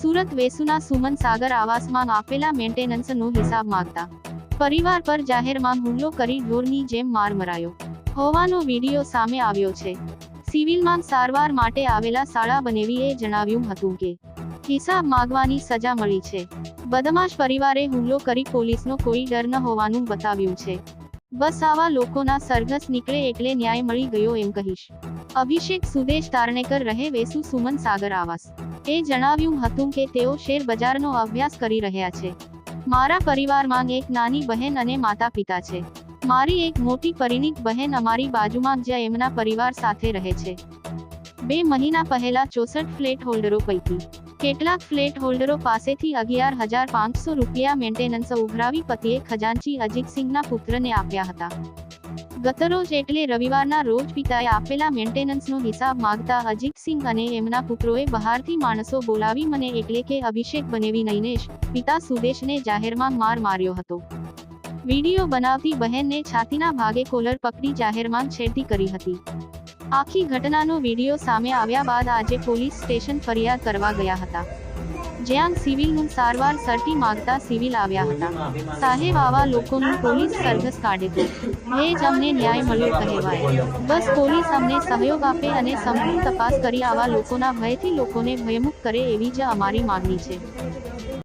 સુરત વેસુના સુમન સાગર આવાસમાં આપેલા મેન્ટેનન્સનો હિસાબ માંગતા પરિવાર પર જાહેરમાં હુમલો કરી ઢોરની જેમ માર મરાયો. હોવાનો વીડિયો સામે આવ્યો છે. સિવિલમાં સારવાર માટે આવેલા શાળા બનેવીએ જણાવ્યું હતું કે, હિસાબ માગવાની સજા મળી છે. બદમાશ પરિવારે હુમલો કરી પોલીસનો કોઈ ડર ન હોવાનું બતાવ્યું છે. બસ આવા લોકોના સરઘસ નીકળે એટલે ન્યાય મળી ગયો એમ કહીશ. અભિષેક સુદેશ તારણેકર રહે વેસુ સુમન સાગર આવાસ. એ જણાવ્યું હતું કે તેઓ શેર બજારનો અભ્યાસ કરી રહ્યા છે. મારા પરિવારમાં એક નાની બહેન અને માતા પિતા છે. મારી એક મોટી પરિણીત બહેન અમારી બાજુમાં જ એમના પરિવાર સાથે રહે છે. બે મહિના પહેલા ચોસઠ ફ્લેટ હોલ્ડરો પૈકી. કેટલાક ફ્લેટ હોલ્ડરો પાસેથી અગિયાર હજાર પાંચસો રૂપિયા મેન્ટેનન્સ ઉઘરાવી પતિએ ખજાનચી અજીતસિંહના પુત્રને આપ્યા હતા. ગતરોજ એટલે રવિવારના રોજ પિતાએ આપેલા મેન્ટેનન્સનો હિસાબ માંગતા અજીતસિંહ અને એમના પુત્રોએ બહારથી માણસો બોલાવી મને એટલે કે અભિષેક બનેવી નૈનેશ, પિતા સુદેશને જાહેરમાં માર માર્યો હતો. વીડિયો બનાવતી બહેનને છાતીના ભાગે કોલર પકડી જાહેરમાં છેડતી કરી હતી. આખી ઘટનાનો વીડિયો સામે આવ્યા બાદ આજે પોલીસ સ્ટેશન ફરિયાદ કરવા ગયા હતા. જ્યાં સિવિલનું સારવાર સર્ટી માંગતા સિવિલ આવ્યા હતા. સાહેબ, આવા લોકોનું પોલીસ સરઘસ કાઢે તો એ જ અમને ન્યાય મળ્યો કહેવાય. બસ પોલીસ અમને સહયોગ આપે અને સંપૂર્ણ તપાસ કરી આવા લોકોના ભયથી લોકોને ભયમુક્ત કરે એવી જ અમારી માગણી છે.